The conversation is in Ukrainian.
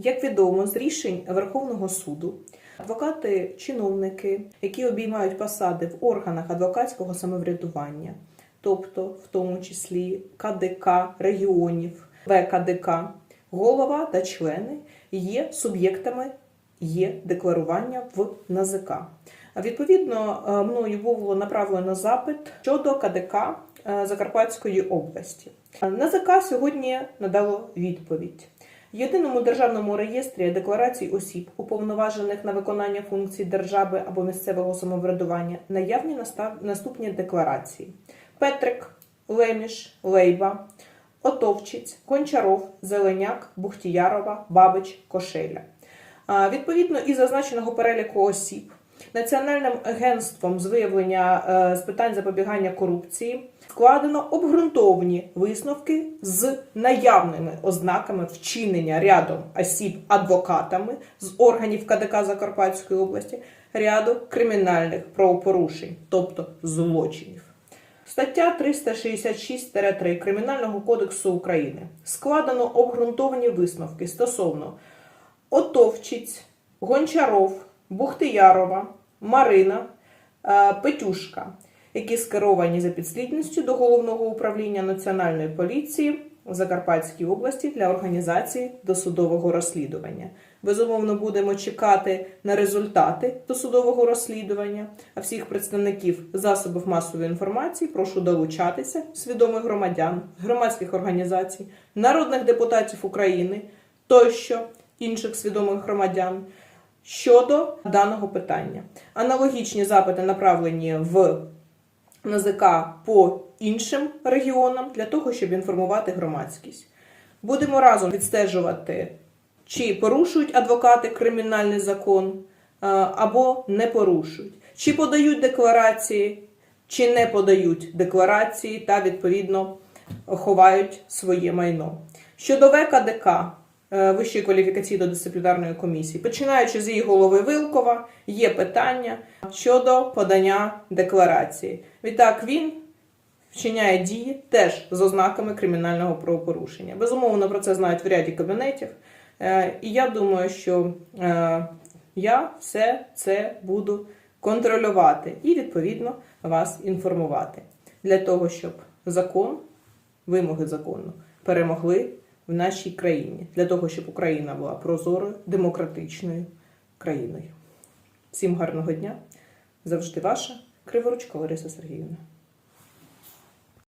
Як відомо з рішень Верховного суду, адвокати, чиновники, які обіймають посади в органах адвокатського самоврядування, тобто в тому числі КДК регіонів, ВКДК, голова та члени є суб'єктами є декларування в НАЗК. Відповідно, е, мною було направлено запит щодо КДК е, Закарпатської області. Е, НАЗК сьогодні надало відповідь. Єдиному державному реєстрі декларацій осіб, уповноважених на виконання функцій держави або місцевого самоврядування, наявні наступні декларації: Петрик, Леміш, Лейба, Отовчиць, Кончаров, Зеленяк, Бухтіярова, Бабич, Кошеля. Відповідно із зазначеного переліку осіб Національним агентством з виявлення е, з питань запобігання корупції складено обґрунтовні висновки з наявними ознаками вчинення рядом осіб адвокатами з органів КДК Закарпатської області ряду кримінальних правопорушень, тобто злочинів. Стаття 366-3 Кримінального кодексу України складено обґрунтовані висновки стосовно Отовчиць, Гончаров, Бухтиярова, Марина, е, Петюшка, які скеровані за підслідністю до головного управління Національної поліції в Закарпатській області для організації досудового розслідування. Безумовно, будемо чекати на результати досудового розслідування. А всіх представників засобів масової інформації прошу долучатися свідомих громадян, громадських організацій, народних депутатів України тощо інших свідомих громадян щодо даного питання. Аналогічні запити направлені в НАЗК по іншим регіонам для того, щоб інформувати громадськість. Будемо разом відстежувати, чи порушують адвокати кримінальний закон е, або не порушують, чи подають декларації, чи не подають декларації та відповідно ховають своє майно. Щодо ВКДК Вищої кваліфікаційно-дисциплінарної комісії, починаючи з її голови Вилкова, є питання щодо подання декларації. Відтак він вчиняє дії теж з ознаками кримінального правопорушення. Безумовно, про це знають в ряді кабінетів. Е, І я думаю, що е, я все це буду контролювати і відповідно вас інформувати для того, щоб закон, вимоги закону перемогли в нашій країні, для того, щоб Україна була прозорою, демократичною країною. Всім гарного дня! Завжди ваша Криворучка Лариса Сергіївна.